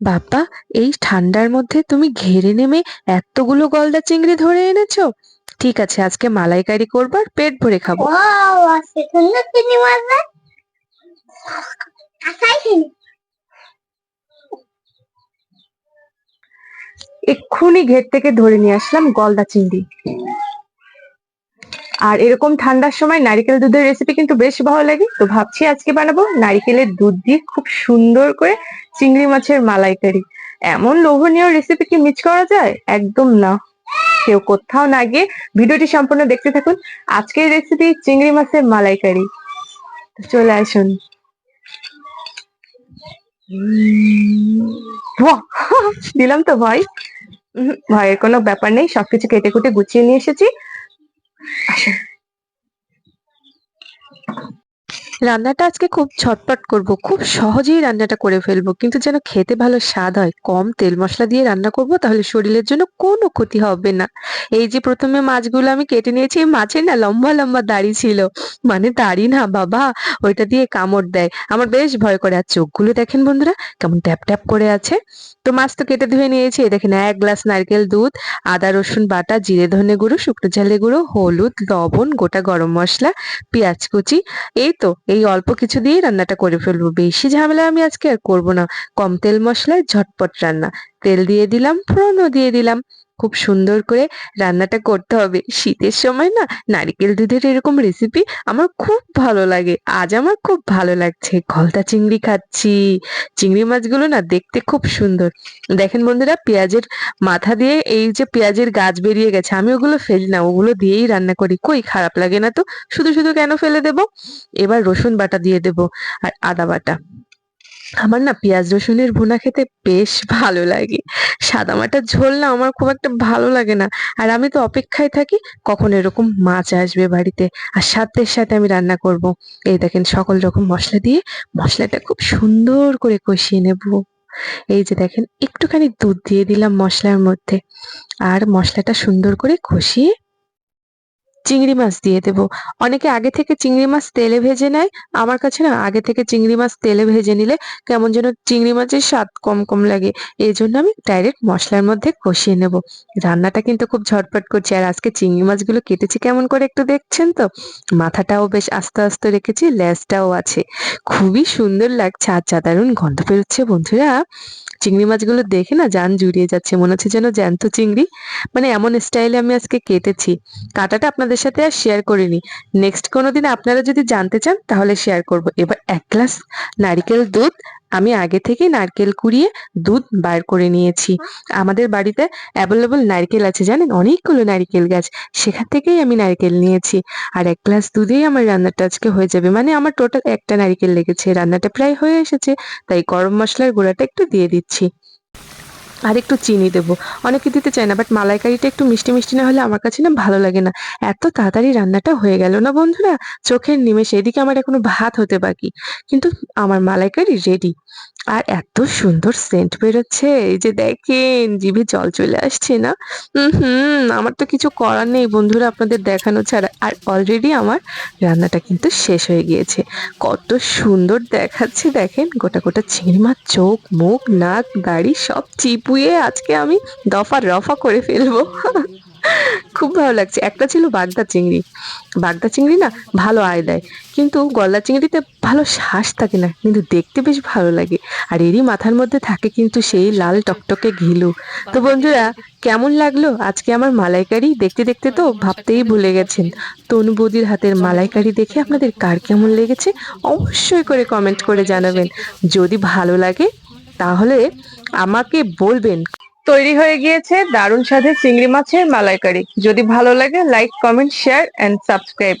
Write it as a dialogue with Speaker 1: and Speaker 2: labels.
Speaker 1: বাবা এই ঠান্ডার মধ্যে তুমি ঘেরে নেমে এতগুলো গলদা চিংড়ি ধরে এনেছো ঠিক আছে আজকে মালাইকারি করব আর পেট ভরে খাব.
Speaker 2: Asahi.
Speaker 1: এক্ষুনি ঘের থেকে ধরে নিয়ে আসলাম গলদা চিংড়ি আর এরকম ঠান্ডার সময় নারিকেল দুধের রেসিপি কিন্তু বেশ ভালো লাগে। তো ভাবছি আজকে বানাবো নারকেলের দুধ দিয়ে খুব সুন্দর করে চিংড়ি মাছের মালাইকারি। এমন লোভনীয় রেসিপি কি মিস করা যায়? একদম না। কেউ কোথাও না গিয়ে ভিডিওটি সম্পূর্ণ দেখতে থাকুন। আজকের রেসিপি চিংড়ি মাছের মালাইকারি। চলে আসুন। দিলাম তো ভয় ভয়ের কোনো ব্যাপার নেই, সবকিছু কেটে কুটে গুছিয়ে নিয়ে এসেছি। আসুন রান্নাটা আজকে খুব ঝটপট করব। খুব সহজেই রান্নাটা করে ফেলব। কিন্তু যেন খেতে ভালো স্বাদ হয়, কম তেল মশলা দিয়ে রান্না করব তাহলে শরীরের জন্য কোনো ক্ষতি হবে না। এই যে প্রথমে মাছগুলো আমি কেটে নিয়েছি মাছের না লম্বা লম্বা দাড়ি ছিল। মানে দাড়ি না, বাবা, ওইটা দিয়ে কামড় দেয়। আমার বেশ ভয় করে। আর চোখগুলো দেখেন বন্ধুরা, কেমন ট্যাপ ট্যাপ করে আছে। তো মাছ তো কেটে ধুয়ে নিয়েছি। দেখেন, এক গ্লাস নারকেল দুধ, আদা, রসুন বাটা, জিরে, ধনে গুঁড়ো, শুকনো ঝালে গুঁড়ো, হলুদ, লবণ, গোটা গরম মশলা, পেঁয়াজ কুচি। এই তো এই অল্প কিছু দিয়েই রান্নাটা করে ফেলব। বেশি ঝামেলা আমি আজকে আর করব না। কম তেল মশলায় ঝটপট রান্না। তেল দিয়ে দিলাম, ফোড়নও দিয়ে দিলাম। খুব সুন্দর করে রান্নাটা করতে হবে। শীতের সময় না, নারকেল দুধের এরকম রেসিপি আমার খুব ভালো লাগে। আজ আমার খুব ভালো লাগছে। গলদা চিংড়ি খাচ্ছি। চিংড়ি মাছগুলো না দেখতে খুব সুন্দর। দেখেন বন্ধুরা, পেঁয়াজের মাথা দিয়ে এই যে পেঁয়াজের গাছ বেরিয়ে গেছে, আমি ওগুলো ফেলি না, ওগুলো দিয়েই রান্না করি। কই, খারাপ লাগে না তো? শুধু শুধু কেন ফেলে দেব? এবার রসুন বাটা দিয়ে দেব আর আদা বাটা। আমার না পেঁয়াজ রসুনের ভুনা খেতে বেশ ভালো লাগে। সাদা মাটার ঝোল না আমার খুব একটা ভালো লাগে না। আর আমি তো অপেক্ষায় থাকি কখন এরকম মাছ আসবে বাড়িতে। আর সাথে সাথে আমি রান্না করব। এই দেখেন সকল রকম মশলা দিয়ে মশলাটা খুব সুন্দর করে কষিয়ে নেব। এই যে দেখেন একটুখানি দুধ দিয়ে দিলাম মশলার মধ্যে। আর মশলাটা সুন্দর করে কষিয়ে চিংড়ি মাছ দিয়ে দেব। অনেকে আগে থেকে চিংড়ি মাছ তেলে ভেজে নেয়, আমার কাছে না আগে থেকে চিংড়ি মাছ তেলে ভেজে নিলে কেমন যেন চিংড়ি মাছের স্বাদ কম কম লাগে। এই জন্য আমি ডাইরেক্ট মশলার মধ্যে কষিয়ে নেব। রান্নাটা কিন্তু খুব ঝটপট করছি, আর আজকে চিংড়ি মাছগুলো কেটেছি কেমন করে একটু দেখছেন তো? মাথাটাও বেশ আস্তে আস্তে রেখেছি, লেজটাও আছে। খুবই সুন্দর লাগছে, আর দারুণ গন্ধ বেরোচ্ছে বন্ধুরা। চিংড়ি মাছগুলো দেখে না যান জুড়িয়ে যাচ্ছে, মনে হচ্ছে যেন জ্যান্ত চিংড়ি। মানে এমন স্টাইলে আমি আজকে কেটেছি। কাটাটা আপনাদের সাথে আর শেয়ার করিনি। নেক্সট কোনোদিন আপনারা যদি জানতে চান তাহলে শেয়ার করব। এবার এক গ্লাস নারিকেল দুধ আমি আগে থেকে নারকেল কুড়িয়ে দুধ বার করে নিয়েছি। আমাদের বাড়িতে অ্যাভেলেবল নারকেল আছে, জানেন? অনেকগুলো নারকেল গাছ। সেখান থেকেই আমি নারকেল নিয়েছি। আর এক গ্লাস দুধেই আমার রান্নাটা আজকে হয়ে যাবে। মানে আমার টোটাল একটা নারকেল লেগেছে। রান্নাটা প্রায় হয়ে এসেছে। তাই গরম মশলার গুঁড়াটা একটু দিয়ে দিচ্ছি। আর একটু চিনি দেবো। অনেকে দিতে চায় না বাট মালাইকারিটা একটু মিষ্টি মিষ্টি না হলে আমার কাছে না ভালো লাগে না। এত তাড়াতাড়ি রান্নাটা হয়ে গেল না বন্ধুরা? চোখের নিমেষে, এদিকে আমার এখনও ভাত হতে বাকি। কিন্তু আমার মালাইকারি রেডি আর এত সুন্দর সেন্ট বেরোচ্ছে, এই যে দেখেন, জিভে জল চলে আসছে না? হুম আমার তো কিছু করার নেই বন্ধুরা, আপনাদের দেখানো ছাড়া। আর অলরেডি আমার রান্নাটা কিন্তু শেষ হয়ে গিয়েছে। কত সুন্দর দেখাচ্ছে, দেখেন, গোটা গোটা চিংড়ি মাছ, চোখ, মুখ, নাক, দাড়ি, সব চিপুয়ে আজকে আমি দফা রফা করে ফেলব। খুব ভালো লাগছে। একটা ছিল বাগদা চিংড়ি। বাগদা চিংড়ি না ভালো আয় দেয়। কিন্তু গলদা চিংড়িতে ভালো শ্বাস থাকে না। কিন্তু দেখতে বেশ ভালো লাগে। আর এরই মাথার মধ্যে থাকে কিন্তু সেই লাল টকটকে ঘিলু। তো বন্ধুরা, কেমন লাগল? আজকে আমার মালাইকারি দেখতে দেখতে তো ভাবতেই ভুলে গেছেন। তনু বৌদির হাতের মালাইকারি দেখে আপনাদের কার কেমন লেগেছে? অবশ্যই করে কমেন্ট করে জানাবেন। যদি ভালো লাগে, তাহলে আমাকে বলবেন। তৈরি হয়ে গিয়েছে দারুণ স্বাদের চিংড়ি মাছের মালাইকারি। যদি ভালো লাগে like comment share and subscribe